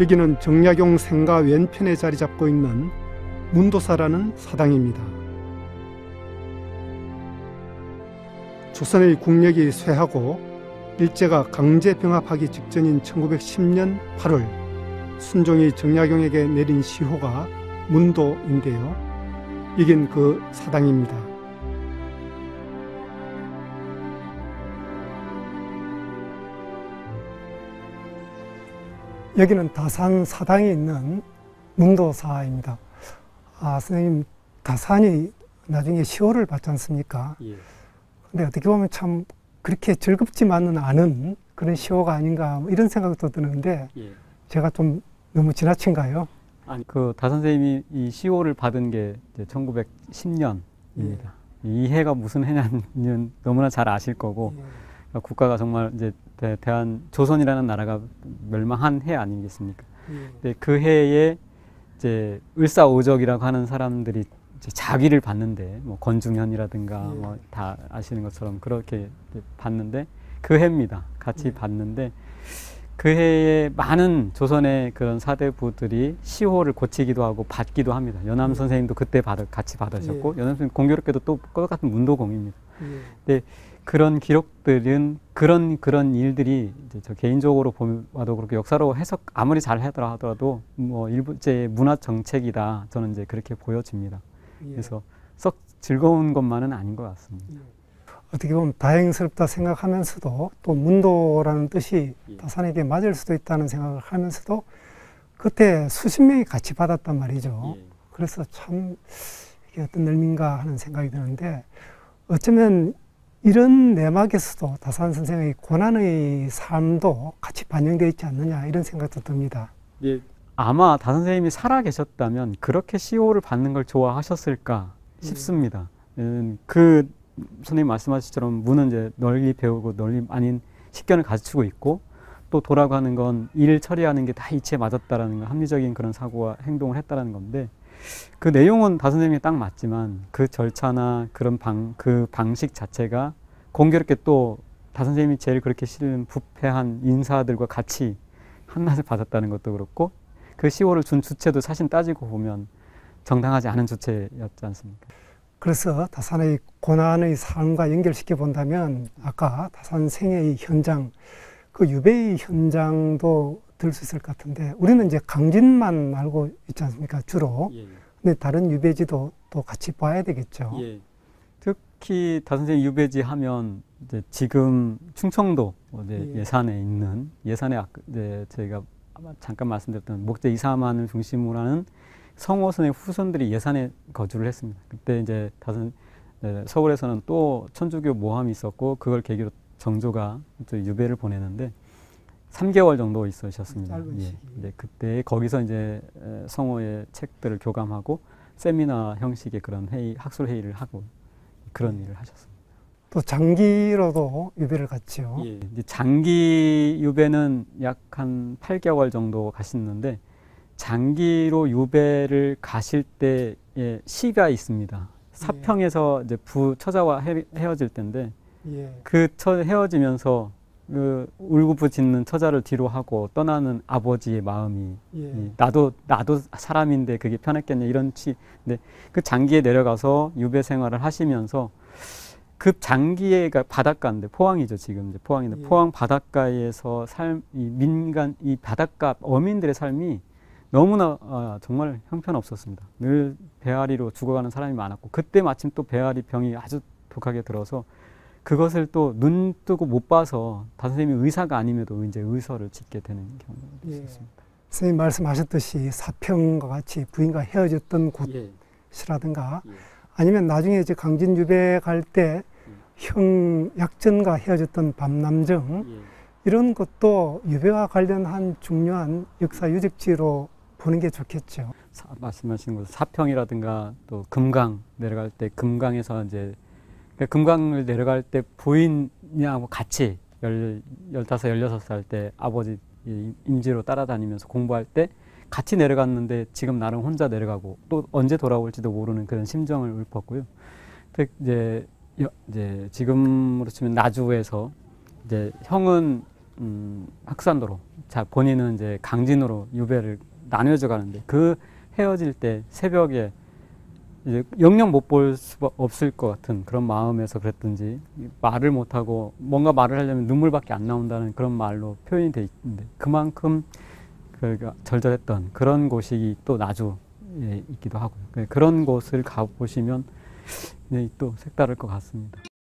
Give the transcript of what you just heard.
여기는 정약용 생가 왼편에 자리 잡고 있는 문도사라는 사당입니다. 조선의 국력이 쇠하고 일제가 강제 병합하기 직전인 1910년 8월 순종이 정약용에게 내린 시호가 문도인데요. 이긴 그 사당입니다. 여기는 다산 사당에 있는 문도사입니다. 아, 선생님, 다산이 나중에 시호를 받지 않습니까? 예. 근데 어떻게 보면 참 그렇게 즐겁지만은 않은 그런 시호가 아닌가 뭐 이런 생각도 드는데 예. 제가 좀 너무 지나친가요? 아니 그 다 선생님이 이 시호를 받은 게 이제 1910년입니다. 이 해가 무슨 해냐는 너무나 잘 아실 거고 그러니까 국가가 정말 이제 대, 대한 조선이라는 나라가 멸망한 해 아니겠습니까? 근데 그 해에 이제 을사오적이라고 하는 사람들이 자기를 봤는데 뭐 건중현이라든가 예. 뭐다 아시는 것처럼 그렇게 봤는데 그 해입니다. 같이 예. 봤는데 그 해에 많은 조선의 그런 사대부들이 시호를 고치기도 하고 받기도 합니다. 연암 예. 선생님도 그때 받아, 같이 받으셨고 예. 연암 선생님 공교롭게도 또 똑같은 문도공입니다. 그런 기록들은 그런 그런 일들이 이제 저 개인적으로 보아도 그렇게 역사로 해석 아무리 잘 하더라 하더라도 뭐 일부제 문화 정책이다 저는 이제 그렇게 보여집니다. 그래서 썩 즐거운 것만은 아닌 것 같습니다. 어떻게 보면 다행스럽다 생각하면서도 또 문도라는 뜻이 예. 다산에게 맞을 수도 있다는 생각을 하면서도 그때 수십 명이 같이 받았단 말이죠. 예. 그래서 참 이게 어떤 의미인가 하는 생각이 드는데 어쩌면 이런 내막에서도 다산 선생의 고난의 삶도 같이 반영되어 있지 않느냐 이런 생각도 듭니다. 예. 아마 다 선생님이 살아 계셨다면 그렇게 시호를 받는 걸 좋아하셨을까 싶습니다. 음, 그 선생님 말씀하신 문은 이제 널리 배우고 널리 많은 식견을 갖추고 있고 또 돌아가는 건 일 처리하는 게 다 이치에 맞았다라는 거 합리적인 그런 사고와 행동을 했다라는 건데 그 내용은 다 선생님이 딱 맞지만 그 절차나 그런 방 그 방식 자체가 공교롭게 또 다 선생님이 제일 그렇게 싫은 부패한 인사들과 같이 한맛을 받았다는 것도 그렇고 그 시호를 준 주체도 사실 따지고 보면 정당하지 않은 주체였지 않습니까? 그래서 다산의 고난의 삶과 연결시켜 본다면 아까 다산 생애의 현장, 그 유배의 현장도 들 수 있을 것 같은데 우리는 이제 강진만 알고 있지 않습니까? 주로. 예. 근데 다른 유배지도 또 같이 봐야 되겠죠. 예. 특히 다 선생님 유배지 하면 이제 지금 충청도 이제 예. 예산에 있는 예산에 아- 이제 저희가 잠깐 말씀드렸던 목재 이사만을 중심으로 하는 성호선의 후손들이 예산에 거주를 했습니다. 그때 이제 다선 네, 서울에서는 또 천주교 모함이 있었고 그걸 계기로 정조가 또 유배를 보내는데 3개월 정도 있으셨습니다. 예. 이제 그때 거기서 이제 에, 성호의 책들을 교감하고 세미나 형식의 그런 회의, 학술 회의를 하고 그런 일을 하셨습니다. 또 장기로도 유배를 갔죠. 예, 장기 유배는 약 한 8개월 정도 가셨는데 장기로 유배를 가실 때의 시가 있습니다. 사평에서 이제 부 처자와 헤, 헤어질 때인데 예. 그 처, 헤어지면서 그 울고부짖는 처자를 뒤로 하고 떠나는 아버지의 마음이 예. 이 나도 나도 사람인데 그게 편했겠냐 이런 치. 근데 그 장기에 내려가서 유배 생활을 하시면서 그 장기에가 바닷가인데 포항이죠 지금 이제 포항인데 예. 포항 바닷가에서 삶 이 민간 이 바닷가 어민들의 삶이 너무나 아, 정말 형편없었습니다. 늘 배앓이로 죽어가는 사람이 많았고 그때 마침 또 배앓이 병이 아주 독하게 들어서 그것을 또 눈 뜨고 못 봐서 다 선생님이 의사가 아님에도 이제 의서를 짓게 되는 경우가 예. 있었습니다. 선생님 말씀하셨듯이 사평과 같이 부인과 헤어졌던 예. 곳이라든가 예. 아니면 나중에 이제 강진 유배 갈때 음. 형 약전과 헤어졌던 밤남정 예. 이런 것도 유배와 관련한 중요한 역사 유적지로 보는 게 좋겠죠. 사, 말씀하신 것 사평이라든가 또 금강 내려갈 때 금강에서 이제 금강을 내려갈 때 부인이하고 같이 열 열다섯 열여섯 살때 아버지 이 임지로 따라다니면서 공부할 때 같이 내려갔는데 지금 나는 혼자 내려가고 또 언제 돌아올지도 모르는 그런 심정을 읊었고요. 또 이제 여, 이제 지금으로 치면 나주에서 이제 형은 음, 학산도로 자 본인은 이제 강진으로 유배를 나뉘어져 가는데 그 헤어질 때 새벽에 이제 영영 못 볼 수 없을 것 같은 그런 마음에서 그랬든지 말을 못 하고 뭔가 말을 하려면 눈물밖에 안 나온다는 그런 말로 표현이 돼 있는데 그만큼 그 절절했던 그런 곳이 또 나주에 있기도 하고요. 그- 그런 곳을 가 보시면 네, 또 색다를 것 같습니다.